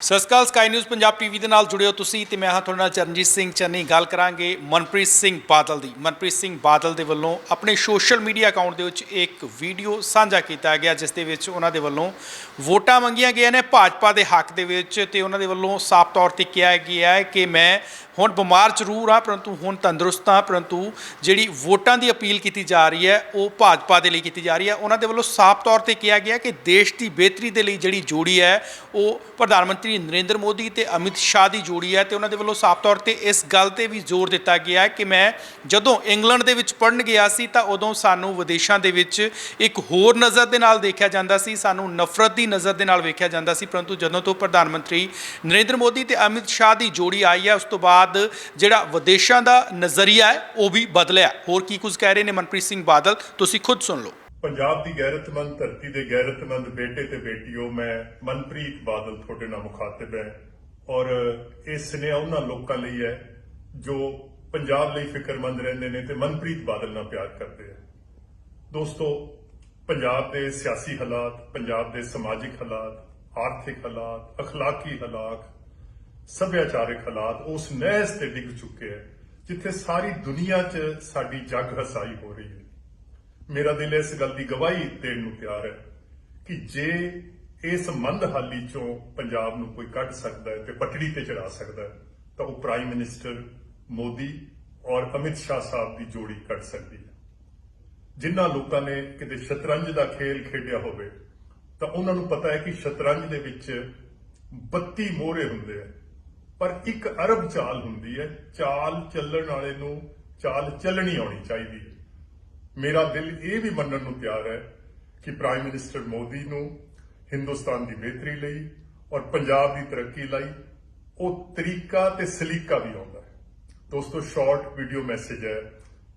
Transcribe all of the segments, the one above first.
ਸਤਿ ਸ਼੍ਰੀ ਅਕਾਲ ਸਕਾਈ ਨਿਊਜ਼ ਪੰਜਾਬ ਟੀਵੀ ਦੇ ਨਾਲ ਜੁੜਿਓ ਤੁਸੀਂ ਤੇ ਮੈਂ ਹਾਂ ਤੁਹਾਡੇ ਨਾਲ ਚਰਨਜੀਤ ਸਿੰਘ ਚੰਨੀ। ਗੱਲ ਕਰਾਂਗੇ ਮਨਪ੍ਰੀਤ ਸਿੰਘ ਬਾਦਲ ਦੀ। ਮਨਪ੍ਰੀਤ ਸਿੰਘ ਬਾਦਲ ਦੇ ਵੱਲੋਂ ਆਪਣੇ ਸੋਸ਼ਲ ਮੀਡੀਆ ਅਕਾਊਂਟ ਦੇ ਵਿੱਚ ਇੱਕ ਵੀਡੀਓ ਸਾਂਝਾ ਕੀਤਾ ਗਿਆ, ਜਿਸ ਦੇ ਵਿੱਚ ਉਹਨਾਂ ਦੇ ਵੱਲੋਂ ਵੋਟਾਂ ਮੰਗੀਆਂ ਗਈਆਂ ਨੇ ਭਾਜਪਾ ਦੇ ਹੱਕ ਦੇ ਵਿੱਚ ਤੇ ਉਹਨਾਂ ਦੇ ਵੱਲੋਂ ਸਾਫ਼ ਤੌਰ ਤੇ ਕਿਹਾ ਗਿਆ ਹੈ ਕਿ ਮੈਂ ਹੁਣ ਬਿਮਾਰ ਜ਼ਰੂਰ ਹਾਂ ਪਰੰਤੂ ਹੁਣ ਤੰਦਰੁਸਤ ਹਾਂ ਪਰੰਤੂ ਜਿਹੜੀ ਵੋਟਾਂ ਦੀ ਅਪੀਲ ਕੀਤੀ ਜਾ ਰਹੀ ਹੈ, ਉਹ ਭਾਜਪਾ ਦੇ ਲਈ ਕੀਤੀ ਜਾ ਰਹੀ ਹੈ। ਉਹਨਾਂ ਦੇ ਵੱਲੋਂ ਸਾਫ਼ ਤੌਰ ਤੇ ਕਿਹਾ ਗਿਆ ਕਿ ਦੇਸ਼ ਦੀ ਬਿਹਤਰੀ ਦੇ ਲਈ ਜਿਹੜੀ ਜੋੜੀ ਹੈ, ਉਹ ਪ੍ਰਧਾਨ ਮੰਤਰੀ ਨਰਿੰਦਰ ਮੋਦੀ ਤੇ ਅਮਿਤ ਸ਼ਾਹ ਦੀ ਜੋੜੀ ਹੈ ਤੇ ਉਹਨਾਂ ਦੇ ਵੱਲੋਂ ਸਾਫ਼ ਤੌਰ ਤੇ ਇਸ ਗੱਲ ਤੇ ਵੀ ਜ਼ੋਰ ਦਿੱਤਾ ਗਿਆ ਕਿ ਮੈਂ ਜਦੋਂ ਇੰਗਲੈਂਡ ਦੇ ਵਿੱਚ ਪੜਨ ਗਿਆ ਸੀ, ਤਾਂ ਉਦੋਂ ਸਾਨੂੰ ਵਿਦੇਸ਼ਾਂ ਦੇ ਵਿੱਚ ਇੱਕ ਹੋਰ ਨਜ਼ਰ ਦੇ ਨਾਲ ਦੇਖਿਆ ਜਾਂਦਾ ਸੀ, ਸਾਨੂੰ ਨਫ਼ਰਤ ਦੀ ਨਜ਼ਰ ਦੇ ਨਾਲ ਵੇਖਿਆ ਜਾਂਦਾ ਸੀ। ਪਰੰਤੂ ਜਦੋਂ ਤੋਂ ਪ੍ਰਧਾਨ ਮੰਤਰੀ ਨਰਿੰਦਰ ਮੋਦੀ ਤੇ ਅਮਿਤ ਸ਼ਾਹ ਦੀ ਜੋੜੀ ਆਈ ਹੈ, ਉਸ ਤੋਂ ਬਾਅਦ ਜਿਹੜਾ ਵਿਦੇਸ਼ਾਂ ਦਾ ਨਜ਼ਰੀਆ ਹੈ ਉਹ ਵੀ ਬਦਲਿਆ ਹੋਰ ਕੀ ਕੁਝ ਕਹਿ ਰਹੇ ਨੇ ਮਨਪ੍ਰੀਤ ਸਿੰਘ ਬਾਦਲ ਤੁਸੀਂ ਖੁਦ ਸੁਣ ਲਓ ਪੰਜਾਬ ਦੀ ਗੈਰਤਮੰਦ ਧਰਤੀ ਦੇ ਗੈਰਤਮੰਦ ਬੇਟੇ ਤੇ ਬੇਟੀਓ ਮੈਂ ਮਨਪ੍ਰੀਤ ਬਾਦਲ ਤੁਹਾਡੇ ਨਾਲ ਮੁਖਾਤਿਬ ਹੈ ਔਰ ਇਹ ਸੁਨੇਹਾ ਉਹਨਾਂ ਲੋਕਾਂ ਲਈ ਹੈ ਜੋ ਪੰਜਾਬ ਲਈ ਫਿਕਰਮੰਦ ਰਹਿੰਦੇ ਨੇ ਤੇ ਮਨਪ੍ਰੀਤ ਬਾਦਲ ਨਾਲ ਪਿਆਰ ਕਰਦੇ ਆ ਦੋਸਤੋ ਪੰਜਾਬ ਦੇ ਸਿਆਸੀ ਹਾਲਾਤ ਪੰਜਾਬ ਦੇ ਸਮਾਜਿਕ ਹਾਲਾਤ ਆਰਥਿਕ ਹਾਲਾਤ اخلاقی ਹਾਲਾਤ ਸੱਭਿਆਚਾਰਕ ਹਾਲਾਤ ਉਸ ਨਹਿਸ ਤੇ ਡਿੱਗ ਚੁੱਕੇ ਹੈ, ਜਿੱਥੇ ਸਾਰੀ ਦੁਨੀਆ 'ਚ ਸਾਡੀ ਜੱਗ ਹਸਾਈ ਹੋ ਰਹੀ ਹੈ। ਮੇਰਾ ਦਿਲ ਇਸ ਗੱਲ ਦੀ ਗਵਾਹੀ ਦੇਣ ਨੂੰ ਤਿਆਰ ਹੈ ਕਿ ਜੇ ਇਸ ਮੰਦਹਾਲੀ ਚੋਂ ਪੰਜਾਬ ਨੂੰ ਕੋਈ ਕੱਢ ਸਕਦਾ ਹੈ ਤੇ ਪਟੜੀ ਤੇ ਚੜਾ ਸਕਦਾ ਹੈ, ਤਾਂ ਉਹ ਪ੍ਰਾਈਮ ਮਿਨਿਸਟਰ ਮੋਦੀ ਔਰ ਅਮਿਤ ਸ਼ਾਹ ਸਾਹਿਬ ਦੀ ਜੋੜੀ ਕੱਢ ਸਕਦੀ ਹੈ। ਜਿਨ੍ਹਾਂ ਲੋਕਾਂ ਨੇ ਕਿਤੇ ਸ਼ਤਰੰਜ ਦਾ ਖੇਲ ਖੇਡਿਆ ਹੋਵੇ, ਤਾਂ ਉਹਨਾਂ ਨੂੰ ਪਤਾ ਹੈ ਕਿ ਸ਼ਤਰੰਜ ਦੇ ਵਿੱਚ 32 ਮੋਹਰੇ ਹੁੰਦੇ ਆ। ਪਰ ਇੱਕ ਅਰਬ ਚਾਲ ਹੁੰਦੀ ਹੈ, ਚਾਲ ਚੱਲਣ ਵਾਲੇ ਨੂੰ ਚਾਲ ਚੱਲਣੀ ਆਉਣੀ ਚਾਹੀਦੀ। ਹੈ ਮੇਰਾ ਦਿਲ ਇਹ ਵੀ ਮੰਨਣ ਨੂੰ ਤਿਆਰ ਹੈ ਕਿ ਪ੍ਰਾਈਮ ਮਿਨਿਸਟਰ ਮੋਦੀ ਨੂੰ ਹਿੰਦੁਸਤਾਨ ਦੀ ਬਿਹਤਰੀ ਲਈ ਔਰ ਪੰਜਾਬ ਦੀ ਤਰੱਕੀ ਲਈ ਉਹ ਤਰੀਕਾ ਤੇ ਸਲੀਕਾ ਵੀ ਆਉਂਦਾ ਹੈ। ਦੋਸਤੋ ਸ਼ਾਰਟ ਵੀਡੀਓ ਮੈਸੇਜ ਹੈ।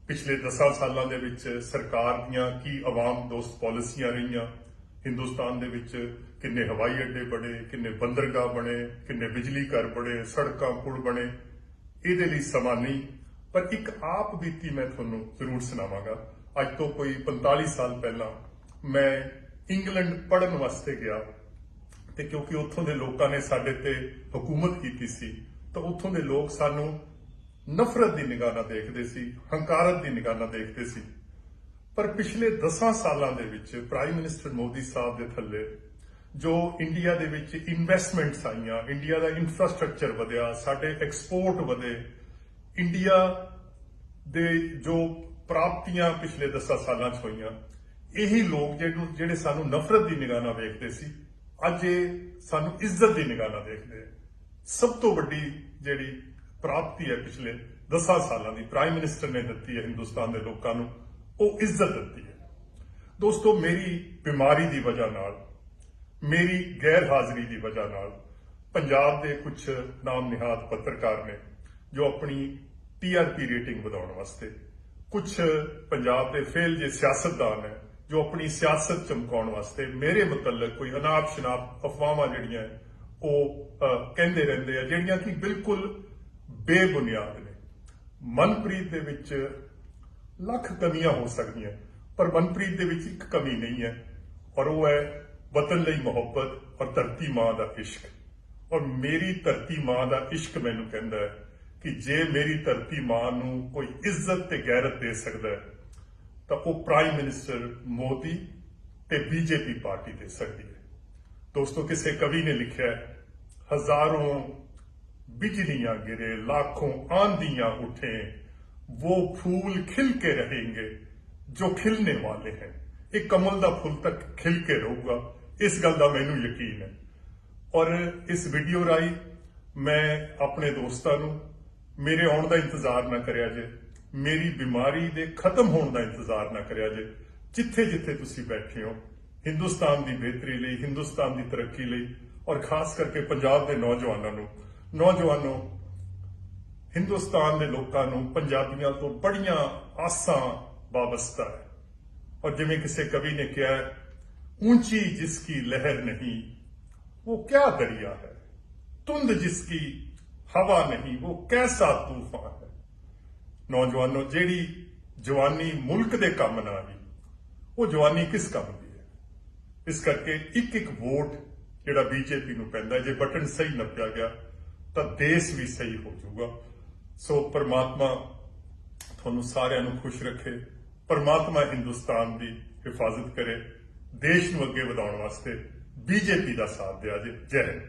ਪਿਛਲੇ 10 ਸਾਲਾਂ ਦੇ ਵਿੱਚ ਸਰਕਾਰ ਦੀਆਂ ਕੀ ਆਵਾਮ ਦੋਸਤ ਪਾਲਿਸੀਆਂ ਰਹੀਆਂ ਹਿੰਦੁਸਤਾਨ ਦੇ ਵਿੱਚ ਕਿੰਨੇ ਹਵਾਈ ਅੱਡੇ ਬਣੇ, ਕਿੰਨੇ ਬੰਦਰਗਾਹ ਬਣੇ, ਕਿੰਨੇ ਬਿਜਲੀ ਘਰ ਬਣੇ, ਸੜਕਾਂ, ਪੁਲ ਬਣੇ, ਇਹਦੇ ਲਈ ਸਮਾਂ ਨਹੀਂ। ਪਰ ਇੱਕ ਆਪ ਬੀਤੀ ਮੈਂ ਤੁਹਾਨੂੰ ਜ਼ਰੂਰ ਸੁਣਾਵਾਂਗਾ। ਅੱਜ ਤੋਂ ਕੋਈ 45 ਸਾਲ ਪਹਿਲਾਂ ਮੈਂ ਇੰਗਲੈਂਡ ਪੜਨ ਵਾਸਤੇ ਗਿਆ ਤੇ ਕਿਉਂਕਿ ਉੱਥੋਂ ਦੇ ਲੋਕਾਂ ਨੇ ਸਾਡੇ ਤੇ ਹਕੂਮਤ ਕੀਤੀ ਸੀ, ਤਾਂ ਉੱਥੋਂ ਦੇ ਲੋਕ ਸਾਨੂੰ ਨਫ਼ਰਤ ਦੀ ਨਿਗਾਹ ਨਾਲ ਦੇਖਦੇ ਸੀ, ਹੰਕਾਰਤ ਦੀ ਨਿਗਾਹ ਨਾਲ ਦੇਖਦੇ ਸੀ। ਪਰ ਪਿਛਲੇ 10 ਸਾਲਾਂ ਦੇ ਵਿੱਚ ਪ੍ਰਾਈਮ ਮਿਨਿਸਟਰ ਮੋਦੀ ਸਾਹਿਬ ਦੇ ਥੱਲੇ ਜੋ ਇੰਡੀਆ ਦੇ ਵਿੱਚ ਇਨਵੈਸਟਮੈਂਟਸ ਆਈਆਂ ਇੰਡੀਆ ਦਾ ਇਨਫਰਾਸਟ੍ਰਕਚਰ ਵਧਿਆ, ਸਾਡੇ ਐਕਸਪੋਰਟ ਵਧੇ ਇੰਡੀਆ ਦੇ ਜੋ ਪ੍ਰਾਪਤੀਆਂ ਪਿਛਲੇ 10 ਸਾਲਾਂ 'ਚ ਹੋਈਆਂ, ਇਹੀ ਲੋਕ ਜਿਹੜੇ ਜਿਹੜੇ ਸਾਨੂੰ ਨਫ਼ਰਤ ਦੀ ਨਿਗਾਹ ਨਾਲ ਵੇਖਦੇ ਸੀ, ਅੱਜ ਇਹ ਸਾਨੂੰ ਇੱਜ਼ਤ ਦੀ ਨਿਗਾਹ ਨਾਲ ਦੇਖਦੇ ਸਭ ਤੋਂ ਵੱਡੀ ਜਿਹੜੀ ਪ੍ਰਾਪਤੀ ਹੈ ਪਿਛਲੇ 10 ਸਾਲਾਂ ਦੀ ਪ੍ਰਾਈਮ ਮਿਨਿਸਟਰ ਨੇ ਦਿੱਤੀ ਹੈ ਹਿੰਦੁਸਤਾਨ ਦੇ ਲੋਕਾਂ ਨੂੰ। ਉਹ ਇੱਜ਼ਤ ਦਿੱਤੀ ਹੈ। ਦੋਸਤੋ, ਮੇਰੀ ਬਿਮਾਰੀ ਦੀ ਵਜ੍ਹਾ ਨਾਲ, ਮੇਰੀ ਗੈਰ ਹਾਜ਼ਰੀ ਦੀ ਵਜ੍ਹਾ ਨਾਲ ਪੰਜਾਬ ਦੇ ਕੁਝ ਨਾਮ ਨਿਹਾਦ ਪੱਤਰਕਾਰ ਨੇ ਜੋ ਆਪਣੀ ਟੀਆਰਪੀ ਰੇਟਿੰਗ ਵਧਾਉਣ ਵਾਸਤੇ ਕੁਝ ਪੰਜਾਬ ਦੇ ਫੇਲ ਜੇ ਸਿਆਸਤਦਾਨ ਹੈ ਜੋ ਆਪਣੀ ਸਿਆਸਤ ਚਮਕਾਉਣ ਵਾਸਤੇ ਮੇਰੇ ਮੁਤਲਕ ਕੋਈ ਅਨਾਪ ਸ਼ਨਾਪ ਅਫਵਾਹਾਂ ਜਿਹੜੀਆਂ ਉਹ ਕਹਿੰਦੇ ਰਹਿੰਦੇ ਆ, ਜਿਹੜੀਆਂ ਕਿ ਬਿਲਕੁਲ ਬੇਬੁਨਿਆਦ ਨੇ। ਮਨਪ੍ਰੀਤ ਦੇ ਵਿੱਚ ਲੱਖ ਕਮੀਆਂ ਹੋ ਸਕਦੀਆਂ ਪਰ ਮਨਪ੍ਰੀਤ ਦੇ ਵਿੱਚ ਇੱਕ ਕਮੀ ਨਹੀਂ ਹੈ, ਔਰ ਉਹ ਹੈ ਵਤਨ ਲਈ ਮੁਹੱਬਤ ਔਰ ਧਰਤੀ ਮਾਂ ਦਾ ਇਸ਼ਕ। ਔਰ ਮੇਰੀ ਧਰਤੀ ਮਾਂ ਦਾ ਇਸ਼ਕ ਮੈਨੂੰ ਕਹਿੰਦਾ ਹੈ ਕਿ ਜੇ ਮੇਰੀ ਧਰਤੀ ਮਾਂ ਨੂੰ ਕੋਈ ਇੱਜ਼ਤ ਤੇ ਗੈਰਤ ਦੇ ਸਕਦਾ ਤਾਂ ਉਹ ਪ੍ਰਾਈਮ ਮਿਨਿਸਟਰ ਮੋਦੀ ਤੇ ਬੀਜੇਪੀ ਪਾਰਟੀ ਦੇ ਸਕਦੀ ਹੈ। ਦੋਸਤੋ, ਕਿਸੇ ਕਵੀ ਨੇ ਲਿਖਿਆ ਹਜ਼ਾਰੋਂ ਬਿਜਲੀਆਂ ਗਿਰੇ, ਲੱਖੋਂ ਆਂਧੀਆਂ ਉੱਠੇ वो फूल खिल के रहेंगे जो खिलने वाले हैं ਇਹ ਕਮਲ ਦਾ ਫੁੱਲ ਤੱਕ ਖਿਲ ਕੇ ਰਹੂਗਾ ਇਸ ਗੱਲ ਦਾ ਮੈਨੂੰ ਯਕੀਨ ਹੈ ਔਰ ਇਸ ਵੀਡੀਓ ਰਾਹੀਂ ਮੈਂ ਆਪਣੇ ਦੋਸਤਾਂ ਨੂੰ ਮੇਰੇ ਆਉਣ ਦਾ ਇੰਤਜ਼ਾਰ ਨਾ ਕਰਿਆ ਜੇ ਮੇਰੀ ਬਿਮਾਰੀ ਦੇ ਖਤਮ ਹੋਣ ਦਾ ਇੰਤਜ਼ਾਰ ਨਾ ਕਰਿਆ ਜੇ ਜਿੱਥੇ ਜਿੱਥੇ ਤੁਸੀਂ ਬੈਠੇ ਹੋ ਹਿੰਦੁਸਤਾਨ ਦੀ ਬਿਹਤਰੀ ਲਈ ਹਿੰਦੁਸਤਾਨ ਦੀ ਤਰੱਕੀ ਲਈ ਔਰ ਖਾਸ ਕਰਕੇ ਪੰਜਾਬ ਦੇ ਨੌਜਵਾਨਾਂ ਨੂੰ ਨੌਜਵਾਨੋ ਹਿੰਦੁਸਤਾਨ ਦੇ ਲੋਕਾਂ ਨੂੰ ਪੰਜਾਬੀਆਂ ਤੋਂ ਬੜੀਆਂ ਆਸਾਂ ਵਾਬਸਤਾ ਹੈ। ਔਰ ਜਿਵੇਂ ਕਿਸੇ ਕਵੀ ਨੇ ਕਿਹਾ ਉੱਚੀ ਜਿਸ ਕੀ ਲਹਿਰ ਨਹੀਂ, ਉਹ ਕਿਆ ਦਰਿਆ ਹੈ? ਤੁੰਦ ਜਿਸ ਕੀ ਹਵਾ ਨਹੀਂ, ਉਹ ਕੈਸਾ ਤੂਫਾਨ ਹੈ? ਨੌਜਵਾਨੋ, ਜਿਹੜੀ ਜਵਾਨੀ ਮੁਲਕ ਦੇ ਕੰਮ ਨਾ ਆਈ, ਉਹ ਜਵਾਨੀ ਕਿਸ ਕੰਮ ਦੀ ਹੈ? ਇਸ ਕਰਕੇ ਇੱਕ ਇੱਕ ਵੋਟ ਜਿਹੜਾ ਬੀਜੇਪੀ ਨੂੰ ਪੈਂਦਾ, ਜੇ ਬਟਨ ਸਹੀ ਨੱਪਿਆ ਗਿਆ, ਤਾਂ ਦੇਸ਼ ਵੀ ਸਹੀ ਹੋ ਜਾਊਗਾ। ਸੋ ਪਰਮਾਤਮਾ ਤੁਹਾਨੂੰ ਸਾਰਿਆਂ ਨੂੰ ਖੁਸ਼ ਰੱਖੇ, ਪਰਮਾਤਮਾ ਹਿੰਦੁਸਤਾਨ ਦੀ ਹਿਫਾਜ਼ਤ ਕਰੇ, ਦੇਸ਼ ਨੂੰ ਅੱਗੇ ਵਧਾਉਣ ਵਾਸਤੇ ਬੀਜੇਪੀ ਦਾ ਸਾਥ ਦਿਆ ਜੇ। ਜੈ ਹਿੰਦ।